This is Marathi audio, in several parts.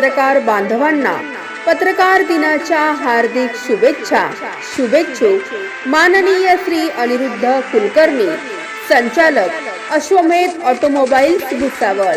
पत्रकार बांधवांना पत्रकार दिनाच्या हार्दिक शुभेच्छा. शुभेच्छुक माननीय श्री अनिरुद्ध कुलकर्णी संचालक अश्वमेध ऑटोमोबाईल्स भुसावळ.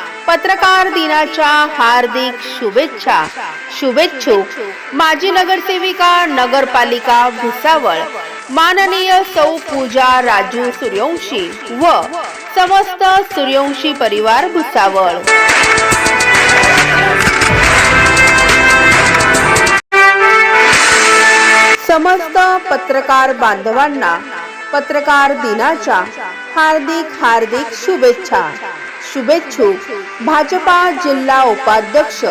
पत्रकार दिनाच्या हार्दिक शुभेच्छा. शुभेच्छुक माजी नगरसेविका नगरपालिका भुसावळ. माननीय सौ पूजा राजू सूर्यवंशी व समस्त सूर्यवंशी परिवार भुसावळ. समस्त पत्रकार बांधवांना पत्रकार दिनाच्या हार्दिक हार्दिक शुभेच्छा. शुभेच्छुक भाजपा जिल्हा उपाध्यक्ष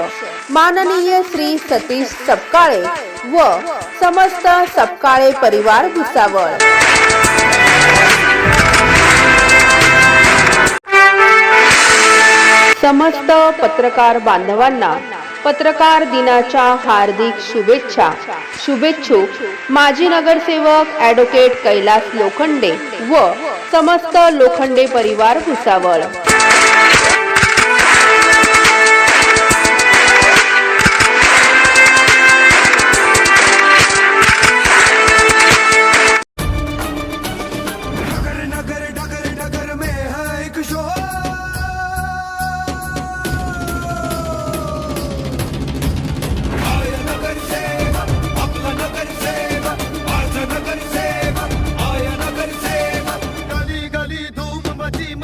माननीय श्री सतीश सपकाळे व समस्त सपकाळे परिवार भुसावळ. समस्त पत्रकार बांधवांना पत्रकार दिनाच्या हार्दिक शुभेच्छा. शुभेच्छुक माजी नगरसेवक ॲडव्होकेट कैलास लोखंडे व समस्त लोखंडे परिवार भुसावळ.